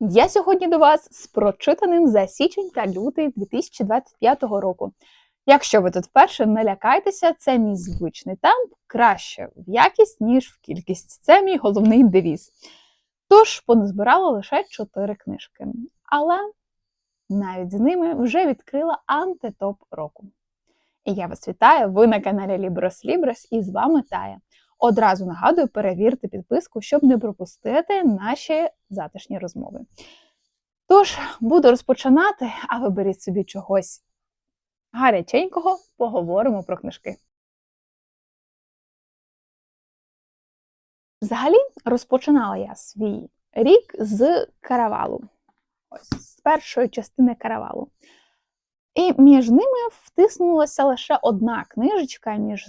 Я сьогодні до вас з прочитаним за січень та лютий 2025 року. Якщо ви тут вперше, не лякайтеся, це мій звичний темп краще в якість, ніж в кількість. Це мій головний девіз. Тож поназбирала лише чотири книжки. Але навіть з ними вже відкрила антитоп року. І я вас вітаю! Ви на каналі Libros Libros і з вами Тая. Одразу нагадую, перевірте підписку, щоб не пропустити наші затишні розмови. Тож, буду розпочинати, а ви беріть собі чогось гаряченького, поговоримо про книжки. Взагалі, розпочинала я свій рік з каравалу. Ось, з першої частини каравалу. І між ними втиснулася лише одна книжечка між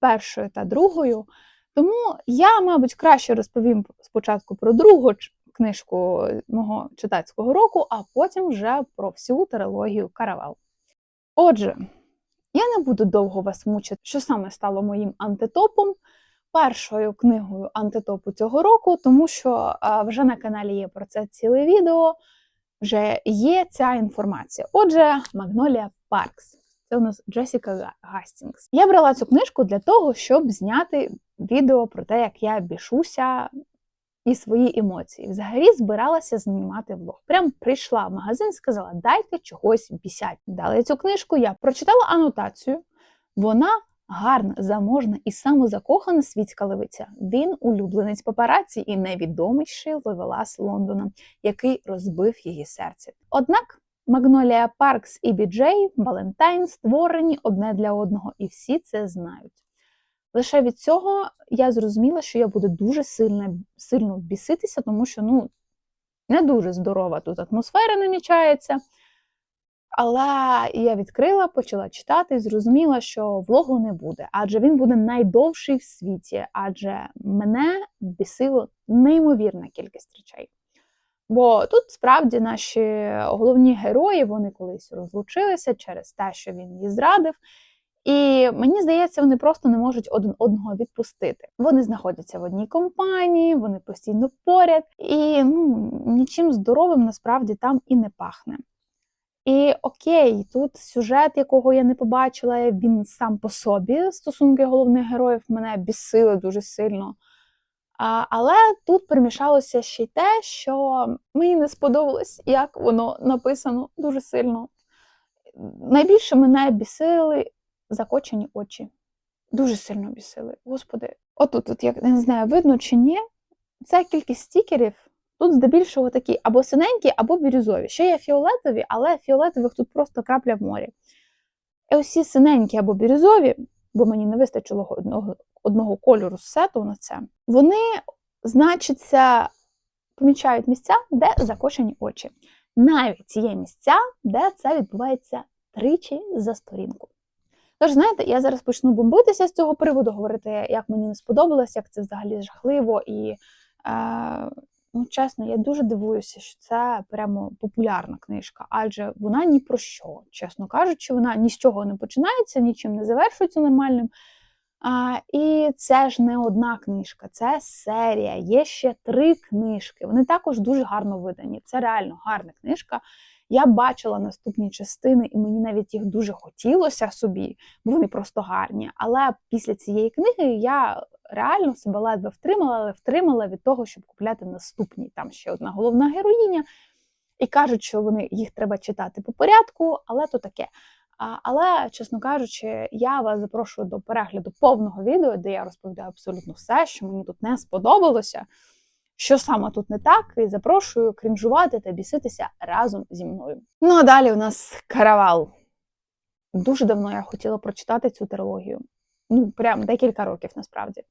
першою та другою. Тому я, мабуть, краще розповім спочатку про другу книжку мого читацького року, а потім вже про всю трилогію Каравал. Отже, я не буду довго вас мучити, що саме стало моїм антитопом, першою книгою антитопу цього року, тому що вже на каналі є про це ціле відео, вже є ця інформація. Отже, Магнолія Паркс. Це у нас Джесіка Гастінгс. Я брала цю книжку для того, щоб зняти відео про те, як я бішуся і свої емоції. Взагалі збиралася знімати влог. Прям прийшла в магазин, сказала, дайте чогось бісять. Дали цю книжку, я прочитала анотацію. Вона гарна, заможна і самозакохана світська левиця. Він улюбленець папараці і найвідоміший ловелас Лондона, який розбив її серце. Однак. Магнолія Паркс і Біджей, Валентайн створені одне для одного, і всі це знають. Лише від цього я зрозуміла, що я буду дуже сильно сильно біситися, тому що ну, не дуже здорова тут атмосфера намічається. Але я відкрила, почала читати і зрозуміла, що влогу не буде, адже він буде найдовший в світі, адже мене бісило неймовірна кількість речей. Бо тут справді наші головні герої вони колись розлучилися через те, що він її зрадив. І мені здається, вони просто не можуть один одного відпустити. Вони знаходяться в одній компанії, вони постійно поряд, і ну, нічим здоровим насправді там і не пахне. І окей, тут сюжет, якого я не побачила, він сам по собі. Стосунки головних героїв мене бісили дуже сильно. Але тут примішалося ще й те, що мені не сподобалось, як воно написано дуже сильно. Найбільше мене бісили закочені очі. Дуже сильно бісили. Господи, отут, тут, як не знаю, видно чи ні, ця кількість стікерів тут здебільшого такі або синенькі, або бірюзові. Ще є фіолетові, але фіолетових тут просто крапля в морі. І усі синенькі або бірюзові, бо мені не вистачило одного одного кольору з сету на це, вони, значиться, помічають місця, де закошені очі. Навіть є місця, де це відбувається тричі за сторінку. Тож, знаєте, я зараз почну бомбитися з цього приводу, говорити, як мені не сподобалось, як це взагалі жахливо. І, е, ну, чесно, я дуже дивуюся, що це прямо популярна книжка, адже вона ні про що, чесно кажучи, вона ні з чого не починається, нічим не завершується нормальним. А, І це ж не одна книжка, це серія. Є ще три книжки. Вони також дуже гарно видані. Це реально гарна книжка. Я бачила наступні частини, і мені навіть їх дуже хотілося собі, бо вони просто гарні. Але після цієї книги я реально себе ледве втримала, але втримала від того, щоб купляти наступні. Там ще одна головна героїня. І кажуть, що вони їх треба читати по порядку, але то таке. Але, чесно кажучи, я вас запрошую до перегляду повного відео, де я розповідаю абсолютно все, що мені тут не сподобалося, що саме тут не так, і запрошую крінжувати та біситися разом зі мною. Ну а далі у нас каравал. Дуже давно я хотіла прочитати цю трилогію. Ну, прям декілька років насправді.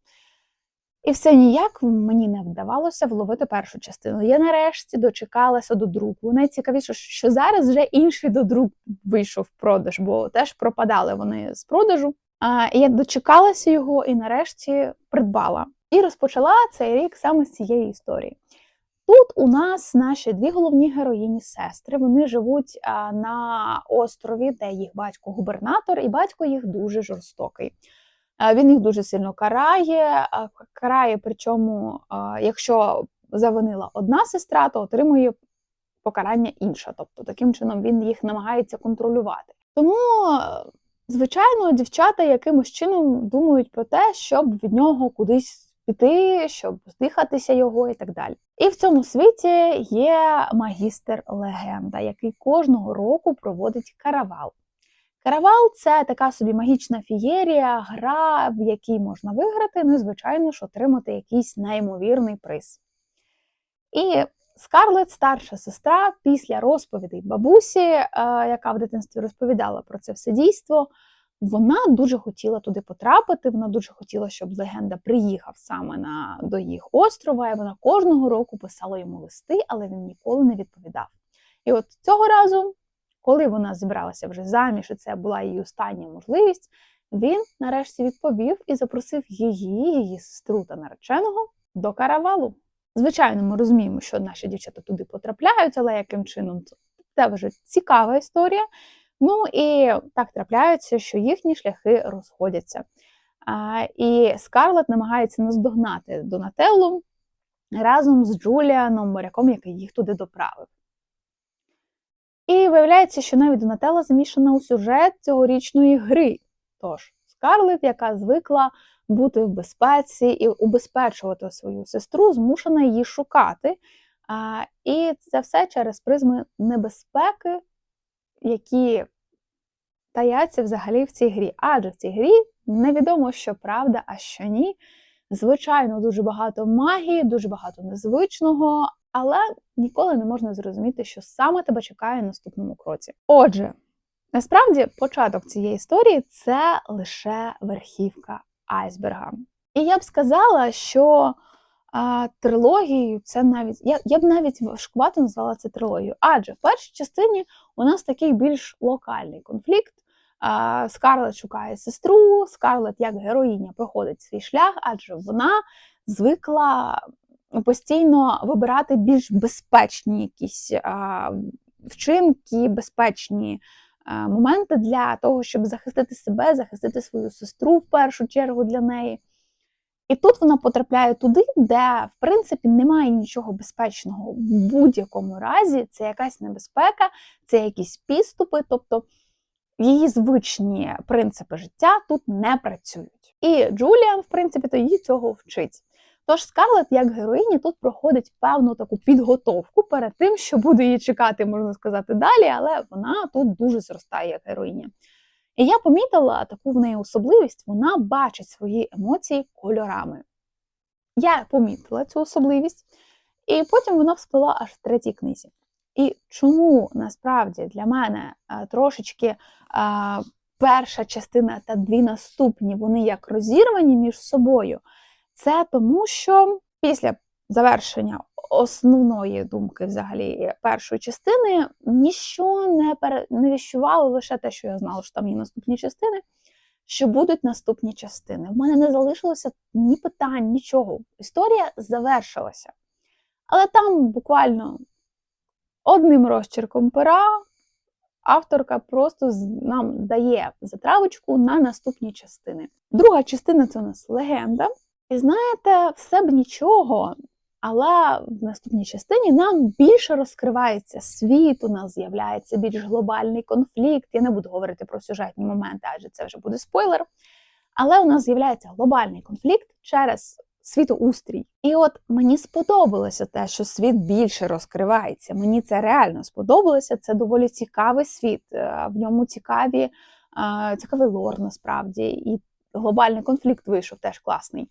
І все ніяк мені не вдавалося вловити першу частину. Я нарешті дочекалася до друку. Найцікавіше, що зараз вже інший додрук вийшов в продаж, бо теж пропадали вони з продажу. А я дочекалася його і нарешті придбала. І розпочала цей рік саме з цієї історії. Тут у нас наші дві головні героїні сестри. Вони живуть на острові, де їх батько губернатор, і батько їх дуже жорстокий. Він їх дуже сильно карає, карає, причому, якщо завинила одна сестра, то отримує покарання інше. Тобто таким чином він їх намагається контролювати. Тому, е, звичайно, дівчата якимось чином думають про те, щоб від нього кудись піти, щоб здихатися його і так далі. І в цьому світі є магістр легенда, який кожного року проводить каравал. Каравал це така собі магічна фієрія, гра, в якій можна виграти, ну і, звичайно ж, отримати якийсь неймовірний приз. І Скарлет, старша сестра, після розповідей бабусі, е, яка в дитинстві розповідала про це все дійство, вона дуже хотіла туди потрапити. Вона дуже хотіла, щоб легенда приїхав саме на, до їх острова, і вона кожного року писала йому листи, але він ніколи не відповідав. І от цього разу, коли вона зібралася вже заміж, і це була її остання можливість, він нарешті відповів і запросив її, її сестру та нареченого до каравалу. Звичайно, ми розуміємо, що наші дівчата туди потрапляють, але яким чином це, вже цікава історія. Ну і так трапляється, що їхні шляхи розходяться. А, І Скарлет намагається наздогнати Донателлу разом з Джуліаном, моряком, який їх туди доправив. І виявляється, що навіть Донателла замішана у сюжет цьогорічної гри. Тож, Скарлет, яка звикла бути в безпеці і убезпечувати свою сестру, змушена її шукати. А, І це все через призми небезпеки, які таяться взагалі в цій грі. Адже в цій грі невідомо, що правда, а що ні. Звичайно, дуже багато магії, дуже багато незвичного, але ніколи не можна зрозуміти, що саме тебе чекає в наступному кроці. Отже, насправді початок цієї історії це лише верхівка айсберга. І я б сказала, що а, трилогією це навіть я, я б навіть важкувато назвала це трилогією. Адже в першій частині у нас такий більш локальний конфлікт. Скарлет шукає сестру, Скарлет як героїня проходить свій шлях, адже вона звикла постійно вибирати більш безпечні якісь вчинки, безпечні моменти для того, щоб захистити себе, захистити свою сестру в першу чергу для неї. І тут вона потрапляє туди, де, в принципі, немає нічого безпечного в будь-якому разі. Це якась небезпека, це якісь підступи, тобто її звичні принципи життя тут не працюють. І Джуліан, в принципі, то її цього вчить. Тож Скарлет, як героїні, тут проходить певну таку підготовку перед тим, що буде її чекати, можна сказати, далі, але вона тут дуже зростає як героїня. І я помітила таку в неї особливість, вона бачить свої емоції кольорами. Я помітила цю особливість, і потім вона всплила аж в третій книзі. І чому насправді для мене трошечки а, перша частина та дві наступні вони як розірвані між собою? Це тому, що після завершення основної думки, взагалі, першої частини, ніщо не пере... не віщувало лише те, що я знала, що там є наступні частини, що будуть наступні частини. В мене не залишилося ні питань, нічого. Історія завершилася. Але там буквально одним розчерком пера авторка просто нам дає затравочку на наступні частини. Друга частина це у нас легенда. І знаєте, все б нічого, але в наступній частині нам більше розкривається світ, у нас з'являється більш глобальний конфлікт. Я не буду говорити про сюжетні моменти, адже це вже буде спойлер. Але у нас з'являється глобальний конфлікт через світоустрій. І от мені сподобалося те, що світ більше розкривається. Мені це реально сподобалося. Це доволі цікавий світ. Е, в ньому цікаві, е, цікавий лор насправді, і глобальний конфлікт вийшов теж класний.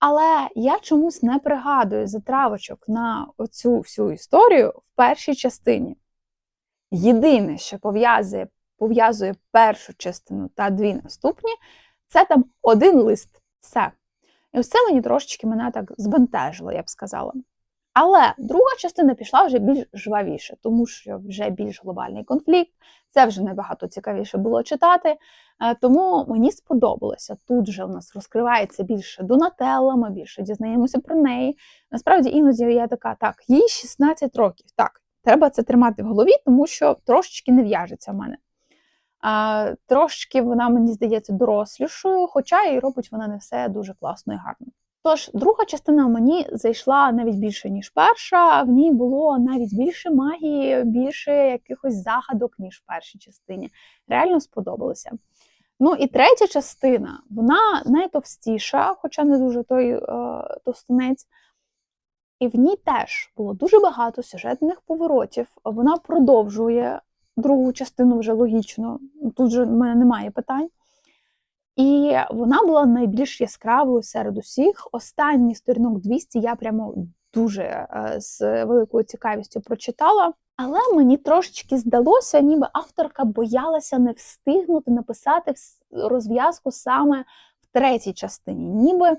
Але я чомусь не пригадую затравочок на оцю всю історію в першій частині. Єдине, що пов'язує пов'язує першу частину та дві наступні, це там один лист. Все. І ось це мені трошечки мене так збентежило, я б сказала. Але друга частина пішла вже більш жвавіше, тому що вже більш глобальний конфлікт, це вже набагато цікавіше було читати. Е, тому мені сподобалося. Тут вже у нас розкривається більше Донателла, ми більше дізнаємося про неї. Насправді, іноді я така, так, їй 16 років. Так, треба це тримати в голові, тому що трошечки не в'яжеться в мене. А, Трошки вона, мені здається, дорослішою, хоча і робить вона не все дуже класно і гарно. Тож, друга частина мені зайшла навіть більше, ніж перша. В ній було навіть більше магії, більше якихось загадок, ніж в першій частині. Реально сподобалося. Ну і третя частина, вона найтовстіша, хоча не дуже той е, товстунець. І в ній теж було дуже багато сюжетних поворотів. Вона продовжує другу частину вже логічно. Тут же в мене немає питань. І вона була найбільш яскравою серед усіх. Останній сторінок 200 я прямо дуже е, з великою цікавістю прочитала. Але мені трошечки здалося, ніби авторка боялася не встигнути написати розв'язку саме в третій частині. Ніби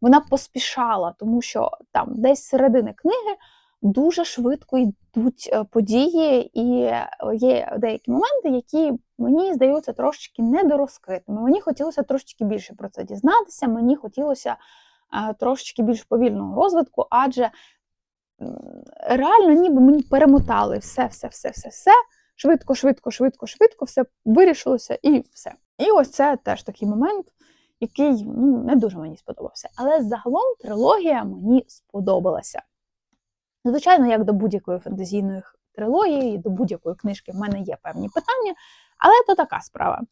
вона поспішала, тому що там десь середини книги дуже швидко йдуть е, події, і е, є деякі моменти, які мені здаються трошечки недорозкритими. Мені хотілося трошечки більше про це дізнатися. Мені хотілося трошечки більш повільного розвитку, адже реально ніби мені перемотали все, все, все, все, все. Швидко, швидко, швидко, швидко, все вирішилося і все. І ось це теж такий момент, який ну, не дуже мені сподобався. Але загалом трилогія мені сподобалася. Звичайно, як до будь-якої фентезійної х- трилогії, до будь-якої книжки в мене є певні питання, але то така справа.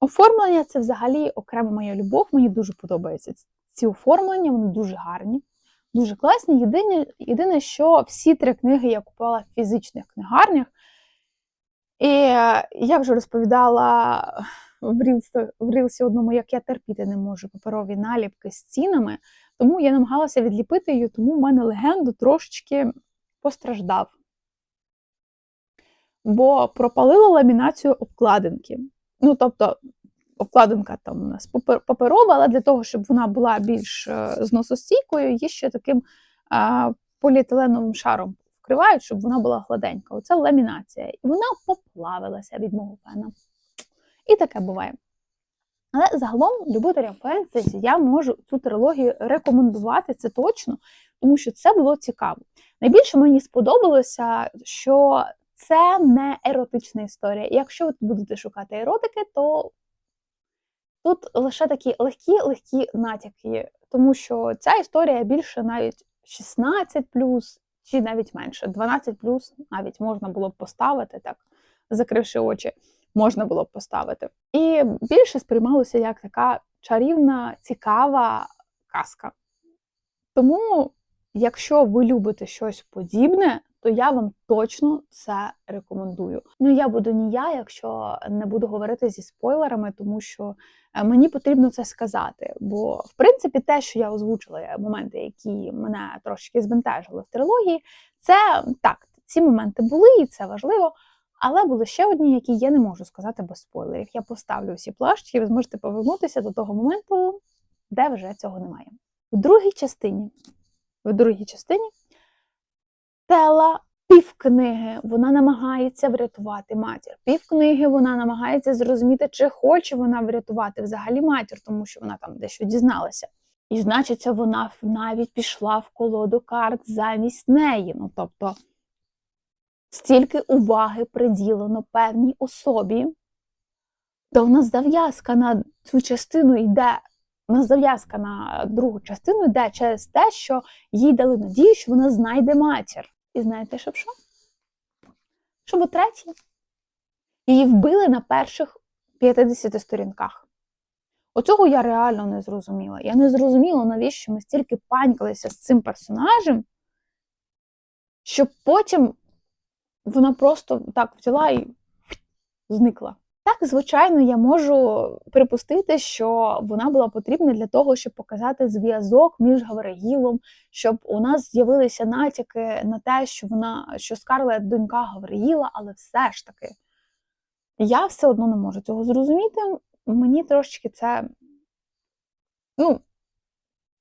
Оформлення це взагалі окрема моя любов. Мені дуже подобаються ц- ці оформлення, вони дуже гарні, дуже класні. Єдине, єдине, що всі три книги я купувала в фізичних книгарнях. І я вже розповідала в Рілсі, в Рілсі одному, як я терпіти не можу паперові наліпки з цінами, тому я намагалася відліпити її, тому в мене легенду трошечки постраждав. Бо пропалила ламінацію обкладинки. Ну, тобто, обкладинка там у нас паперова, але для того, щоб вона була більш е, зносостійкою, її ще таким поліетиленовим шаром вкривають, щоб вона була гладенька. Оце ламінація. І вона поплавилася від мого пена. І таке буває. Але загалом любителям фентезі я можу цю трилогію рекомендувати, це точно, тому що це було цікаво. Найбільше мені сподобалося, що це не еротична історія. Якщо ви будете шукати еротики, то тут лише такі легкі-легкі натяки, тому що ця історія більше навіть 16 чи навіть менше. 12 навіть можна було б поставити так, закривши очі, можна було б поставити. І більше сприймалося як така чарівна, цікава казка. Тому, якщо ви любите щось подібне, то я вам точно це рекомендую. Ну я буду не я, якщо не буду говорити зі спойлерами, тому що е, мені потрібно це сказати. Бо, в принципі, те, що я озвучила, е, моменти, які мене трошки збентежили в трилогії, це так, ці моменти були, і це важливо. Але були ще одні, які я не можу сказати без спойлерів. Я поставлю всі плашки, і ви зможете повернутися до того моменту, де вже цього немає. У другій частині, в другій частині Стелла півкниги вона намагається врятувати матір. Півкниги вона намагається зрозуміти, чи хоче вона врятувати взагалі матір, тому що вона там дещо дізналася. І значиться, вона навіть пішла в колоду карт замість неї. Ну тобто стільки уваги приділено певній особі, то в нас зав'язка на цю частину йде. Нас зав'язка на другу частину йде через те, що їй дали надію, що вона знайде матір. І знаєте, щоб що? Щоб у третій її вбили на перших 50 сторінках. Оцього я реально не зрозуміла. Я не зрозуміла, навіщо ми стільки панькалися з цим персонажем, щоб потім вона просто так взяла і зникла. Так, звичайно, я можу припустити, що вона була потрібна для того, щоб показати зв'язок між Гавриїлом, щоб у нас з'явилися натяки на те, що вона що Скарлет донька Гавриїла, але все ж таки я все одно не можу цього зрозуміти. Мені трошечки це, ну,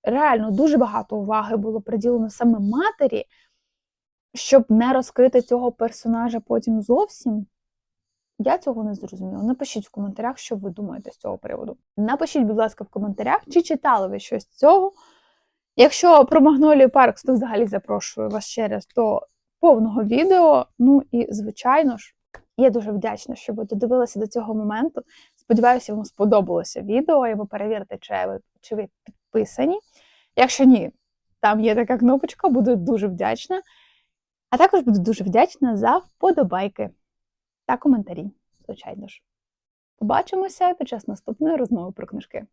реально дуже багато уваги було приділено саме матері, щоб не розкрити цього персонажа потім зовсім. Я цього не зрозуміла. Напишіть в коментарях, що ви думаєте з цього приводу. Напишіть, будь ласка, в коментарях, чи читали ви щось з цього. Якщо про Магнолію Паркс, то взагалі запрошую вас ще раз до повного відео. Ну і, звичайно ж, я дуже вдячна, що ви додивилися до цього моменту. Сподіваюся, вам сподобалося відео, і ви перевірите, чи ви, чи ви підписані. Якщо ні, там є така кнопочка, буду дуже вдячна. А також буду дуже вдячна за вподобайки та коментарі, звичайно ж. Побачимося під час наступної розмови про книжки.